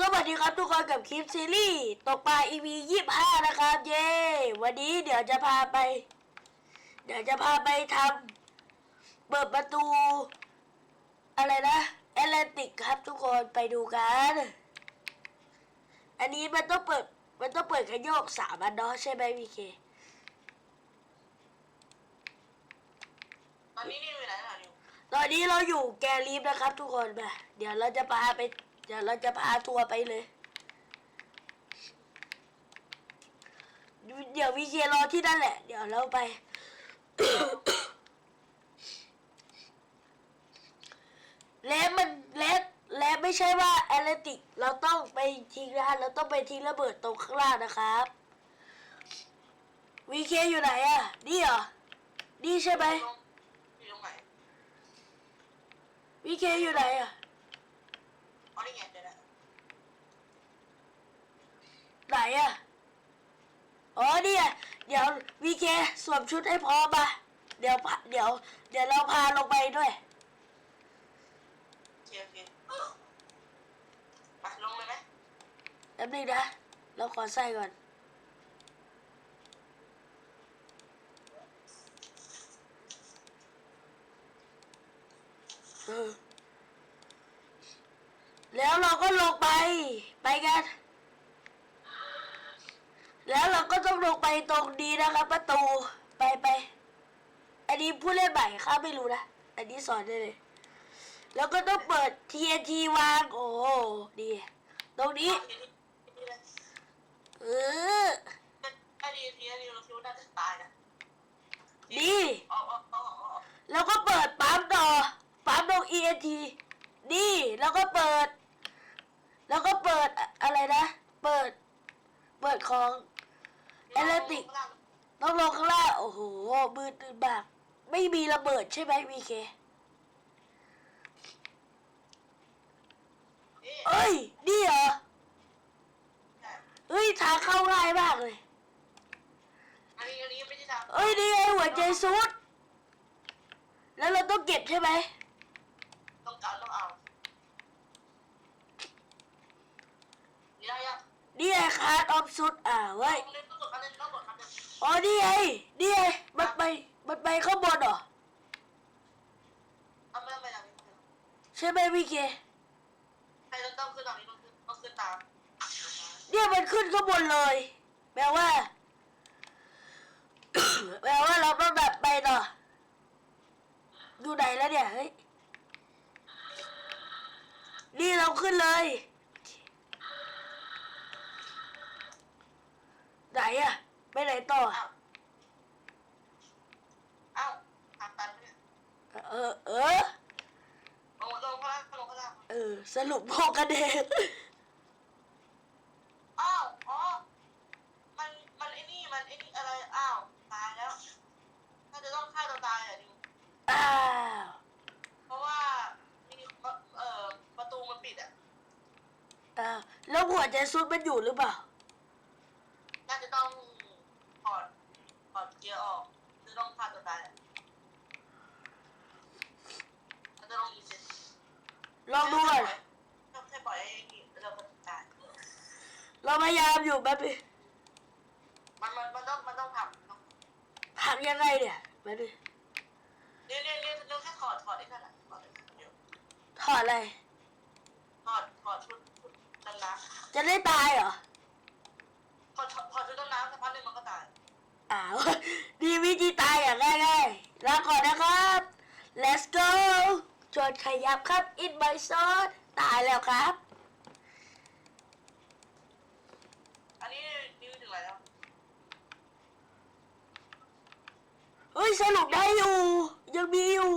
สวัสดีครับทุกคนกับคลิปซีรีส์ตกปลา EP ยี่ห้านะครับ เย้วันนี้เดี๋ยวจะพาไป เดี๋ยวจะพาไปทำเปิดประตู อะไรนะแอตแลนติกครับทุกคนไปดูกัน อันนี้มันต้องเปิดมันต้องเปิดขยโยกสามอันเนาะใช่ไหมพีเคตอนนี้นี่อยู่ไหนล่ะนิวตอนนี้เราอยู่แกลีฟนะครับ ทุกคนมาเดี๋ยวเราจะพาไป เดี๋ยวเราจะพาทัวร์ไปเลย เดี๋ยววีเครอที่นั่นแหละ เดี๋ยวเราไป และมันและและไม่ใช่ว่าแอตเลติก เราต้องไปทิ้งนะเราต้องไปทิ้งระเบิดตรงข้างล่างนะครับวีเคอยู่ไหนอะนี่เหรอ นี่ใช่ไหมตรงอยู่ตรงไหนวีเคอยู่ไหนอะ อ๋อนี่ไงเดี๋ยวนะไหนอะอ๋อเนี่ยเดี๋ยววีเคสวมชุดให้พร้อมมาเดี๋ยวพาเดี๋ยว เดี๋ยวเราพาลงไปด้วย โอเคโอเคไปลงเลยไหมแป๊บนึงนะ เราขอใส่ก่อน เออ แล้วเราก็ลงไปไปกัน แล้วเราก็ต้องลงไปตรงนี้นะครับ ประตูไปไปอันนี้ผู้เล่นใหม่ข้าไม่รู้นะ อันนี้สอนได้เลย แล้วก็ต้องเปิด TNT วาง โอ้ดีตรงนี้เลยเออไอ้ดีทีนี่เราคิดว่าน่าจะตายนะดีแล้วก็เปิดปั๊มต่อปั๊มตรง ENT ดีแล้วก็เปิด แล้วก็เปิดอะอะไรนะ เปิด เปิดของแอตแลนติกต้องลงข้างล่างโอ้โหมือตื่นบาก ไม่มีระเบิดใช่ไหมวีเคนี่เอ้ย นี่เหรอเฮ้ยทางเข้าง่ายมากเลย อันนี้อันนี้ไม่ใช่ทางเอ้ย นี่ไงหัวใจซุด แล้วเราต้องเก็บใช่ไหม ต้องการต้องเอานี่ได้ยัง นี่ไงคาร์ดออฟซุดอ่า เว้ยต้องเล่นต้องกดคันนึงต้องกดคันนึงอ๋อนี่ไงนี่ไงมันไปมันไปข้างบนเหรอเอาไม่ต้องไปทางนี้ใช่ไหมวีเคใครต้องต้องขึ้นทางนี้ต้องขึ้นต้องขึ้นตามเนี่ยมันขึ้นข้างบนเลย แปลว่า แปลว่าเราต้องดับไปต่อดูไหนแล้วเนี่ยเฮ้ยนี่เราขึ้นเลย ไหนอะไปไหนต่ออ้าวอ้าวทางตันเนี่ยเออ เออ ลงลงข้างล่างลงข้างล่างเออ สรุปพอกระเด็นอ้าวอ๋อมันมันไอ้นี่มันไอ้นี่อะไรอ้าวตายแล้วน่าจะต้องฆ่าตัวตายอะดิวอ้าวเพราะว่ามีเอ่อประตูมันปิดอะ อ้าวแล้วหัวใจซุดมันอยู่หรือเปล่า น่าจะต้องถอดถอดเกียร์ออกหรือต้องฆ่าตัวตายอะน่าจะต้องรีเซ็ต ลองดูก่อน ต้องแค่ปล่อยให้นี่เราก็ตาย เราพยายาม อยู่แป๊บนึงมันมันมันต้องมันต้องทำต้องผักยังไงเนี่ยแป๊บนึงเนี่ยเนี่ยเนี่ยเราแค่ถอดถอดไอ้นั่นแหละถอดไอ้นั่นเดียวถอดอะไรถอดถอดชุดชุดดำน้ำจะได้ตายเหรอพอถอดถอดชุดดำน้ำสักพักหนึ่งมันก็ตายอ้าวดีวิธีตายอย่างง่ายๆลาก่อนนะครับ let's go จดขยับครับ in my zone ตายแล้วครับ อันนี้นิ้วถึงไหนแล้ว เฮ้ยสรุปได้อยู่ ยังมีอยู่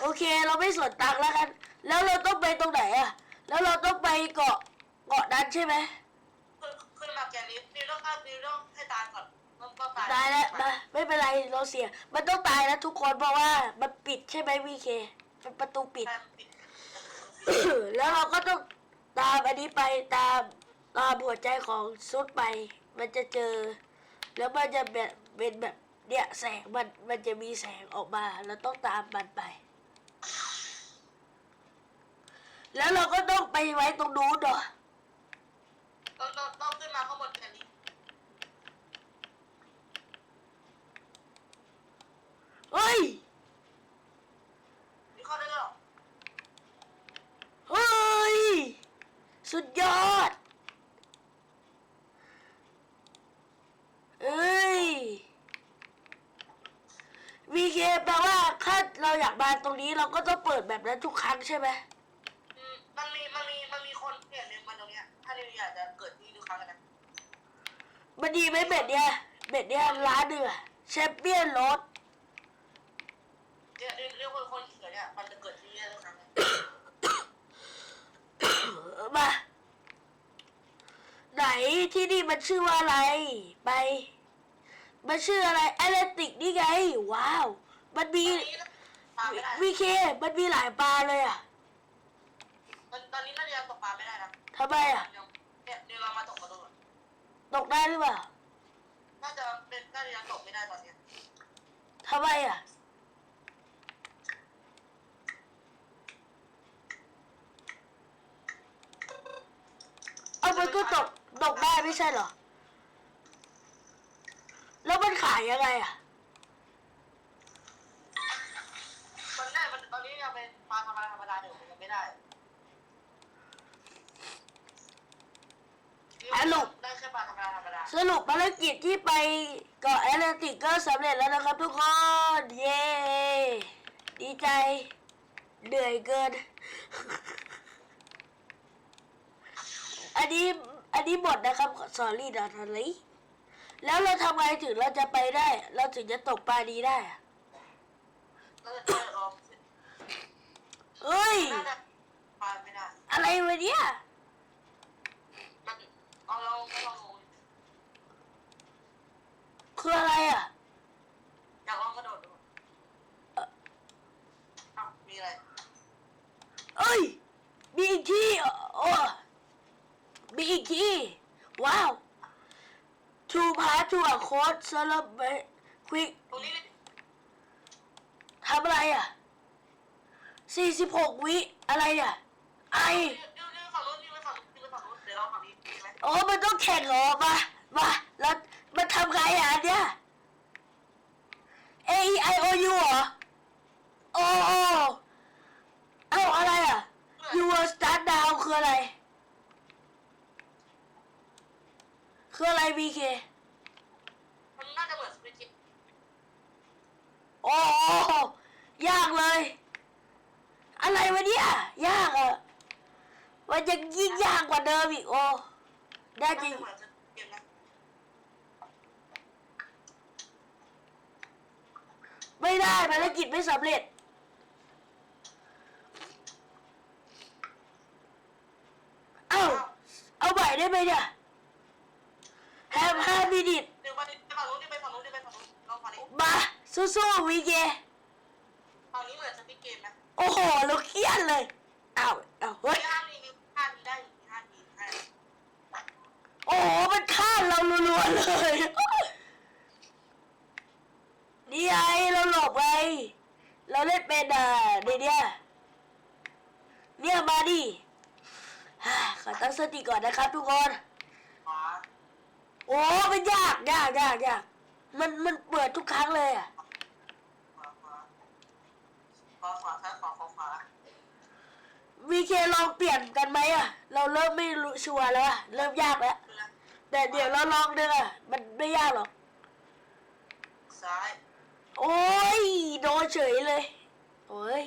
โอเคเราไม่สนตังค์แล้วกัน แล้วเราต้องไปตรงไหนอะแล้วเราต้องไปเกาะเกาะนั้นใช่ไหมขึ้นขึ้นมาแกนี้นิ้วต้องฆ่านิ้วต้องให้ตายก่อนต้องต้องตายตายแล้วมาไม่เป็นไรเราเสีย มันต้องตายแล้วทุกคนเพราะว่ามันปิดใช่ไหมวีเคเป็นประตูปิดตายปิดแล้วเราก็ต้องตามอันนี้ไปตามตามหัวใจของซุดไป มันจะเจอ แล้วมันจะแบบเป็นแบบเนี่ยแสงมันมันจะมีแสงออกมาเราต้องตามมันไป แล้วเราก็ต้องไปไว้ตรงนู้นเนต้องต้องต้องขึ้นมาข้างบนกันนี้าอยากมาตรงนี้เราก็ต้องเปิดแบบนั้นทุกครั้งใช่ไหมอืมมันมีมันมีมันมีคนเปลี่ยนเมมมาตรงเนี้ยถ้านิวอยากจะเกิดที่ทุกครั้งอะนะมันดีไหมเบ็ดเนี่ยเบ็ดเนี่ยร้านเนื้อะแชมเปี้ยนรถเนี่ยเรียกเรียกว่าคนเขียนเนี่ยมันจะเกิดที่นี่ทุกครั้งเลยมาไหนที่นี่มันชื่อว่าอะไร ไป มันชื่ออะไรแอตแลนติกนี่ไง ว้าว มันมีตอนนี้ ปลาไม่ได้วีเคมันมีหลายปลาเลยอะตอนตอนนี้น่าจะยังตกปลาไม่ได้นะทำไมอะยังเนี่ยเดี๋ยวเรามาตกมาดูก่อนตกได้หรือเปล่าน่าจะเป็นน่าจะยังตกไม่ได้ตอนเนี้ยทำไมอะ เอามันก็ตกตกได้ไม่ใช่เหรอ แล้วมันขายยังไงอะ มันได้มันตอนนี้ยังเป็นปลาธรรมดาธรรมดาอยู่มันยังไม่ได้ ฮัลโหลได้แค่ปลาธรรมดาธรรมดาสรุปภารกิจที่ไปเกาะแอตแลนติกก็สำเร็จแล้วนะครับทุกคน เย้ ดีใจ เหนื่อยเกิน อันนี้ อันนี้หมดนะครับสอรี่ดอทอะไรแล้วเราทำไงถึงเราจะไปได้ เราถึงจะตกปลาดีได้อะน่าจะได้รอเฮ้ย น่าจะปลาไม่ได้ อะไรวะเนี่ยมัน เอาเราลองลงคืออะไรอะ อยากลองกระโดดดูอ้าวมีอะไรเอ้ย มีอีกที่โอ้มีอีกที่ ว้าว ทูพาทูอะโค้ดสลับไปควิกตรงนี้นี่ทำอะไรอะสี่สิบหกวิ อะไรอะ ไอยืนยืนฝั่ง โอ้มันต้องแข่งเหรอมา มาแล้วมันทำไงอะอันเนี่ย A E I O U เหรอโอ้โอ้เอ้าอะไรอะ You will start down คืออะไร คืออะไร VK มันน่าจะเหมือนสปิริตโอ้โอ้ยากเลย อะไรวะเนี่ย ยากอะ มันจะยิ่งยากกว่าเดิมอีกโอ้ ได้น่าจริงจะเหมือนเกมนะไม่ได้ภารกิจไม่สำเร็จ เอ้า เอาใหม่ได้ไหมเนี่ยแฮมห้ามินิทเดี๋ยวไปฝั่งนู้นเดี๋ยวไปฝั่งนู้นเดี๋ยวไปฝั่งนู้นลองฝั่งนี้มาสู้ๆวีเจฝั่งนี้เหมือนสปิริตเกมนะโอ้โหเราเครียดเลย เอ้าเอ้าเฮ้ยมีห้าทีมีห้าทีได้อีกห้าทีห้าที โอ้โหมันฆ่าเรารัวๆเลยนี่ไงเราหลบไงเราเล่นเป็นอะเดี๋ยวเนี่ยเนี่ยมาดิฮ่าขอตั้งสติก่อนนะครับทุกคนขวาโอ้มันยากยากยากยากมันมันเปิดทุกครั้งเลยอะขวาขวาขวาขวาซ้ายขวาขวาขวาวีเคลองเปลี่ยนกันไหมอะ เราเริ่มไม่รู้ชัวร์แล้วอะเริ่มยากแล้วคืออะไร แต่เดี๋ยวเราลองดูอะมันไม่ยากหรอก ซ้ายโอ้ย โดนเฉยเลย โอ้ย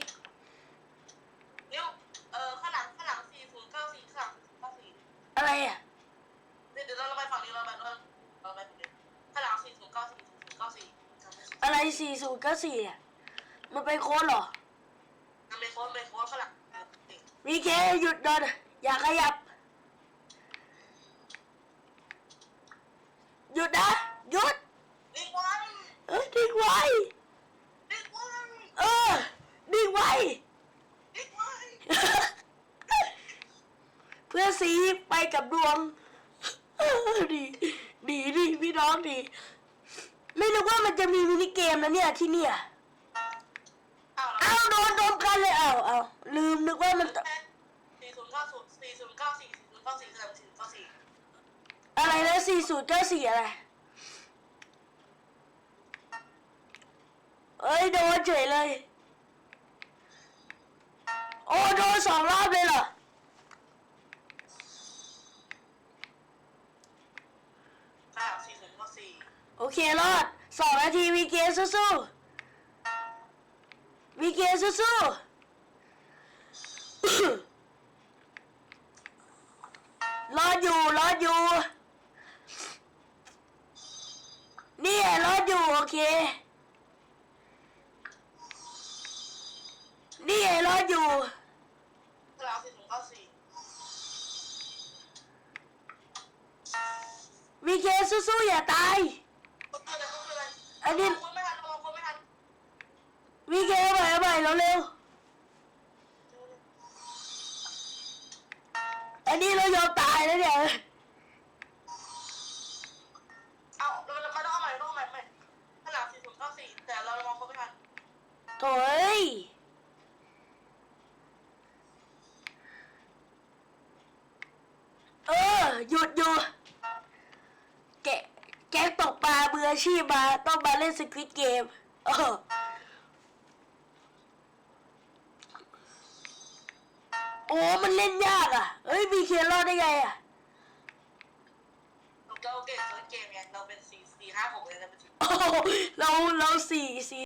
นิ้วเอ่อข้างหลังข้างหลังสี่ศูนย์เก้าสี่ข้างหลังเก้าสี่อะไรอะ เดี๋ยวเดี๋ยวเราไปฝั่งนี้เราไปเราเราไปฝั่งนี้ข้างหลังสี่ศูนย์เก้าสี่ศูนย์เก้าสี่อะไรสี่ศูนย์เก้าสี่อะ มันเป็นโค้ดเหรอ มันเป็นโค้ดเป็นโค้ดข้างหลังวีเคหยุดเดินอย่าขยับ หยุดนะหยุดนิ่งไว้เออนิ่งไว้นิ่งไว้เออนิ่งไว้นิ่งไว้เพื่อสีไปกับดวงเออดีดีดีพี่น้องดี ไม่รู้ว่ามันจะมีมินิเกมนะเนี่ยที่เนี่ยอ้าวเอาโดนโดนกันเลยเอาเอาลืมนึกว่ามันแพ้ย์เก้าสี่สามสี่เก้าสี่ อะไรนะสี่ศูนย์เก้าสี่อะไร เอ้ยโดนเฉยเลย โอ้โดนสองรอบเลยเหรอ เก้าสี่ศูนย์เก้าสี่โอเครอดสองนาทีวีเกสู้ๆวีเกสู้ๆ เค นี่ไงรอดอยู่เก้าสี่ศูนย์เก้าสี่วีเกสู้ๆอย่าตายก็คืออะไรก็คืออะไรอันนี้คนไม่ทันคนไม่ทันวีเกเอาใหม่เอาใหม่เร็วๆอันนี้เรายอมตายแล้วเนี่ย ออาชีพมาต้องมาเล่นสควิตเกมเออโอ้มันเล่นยากอะ เอ้ยมีเครอดได้ไงอะเราเก่งเซิร์ชเกมไงเราเป็นสี่สี่ห้าหกเลยนะเป็นสี่โอ้เราเราสี่สี่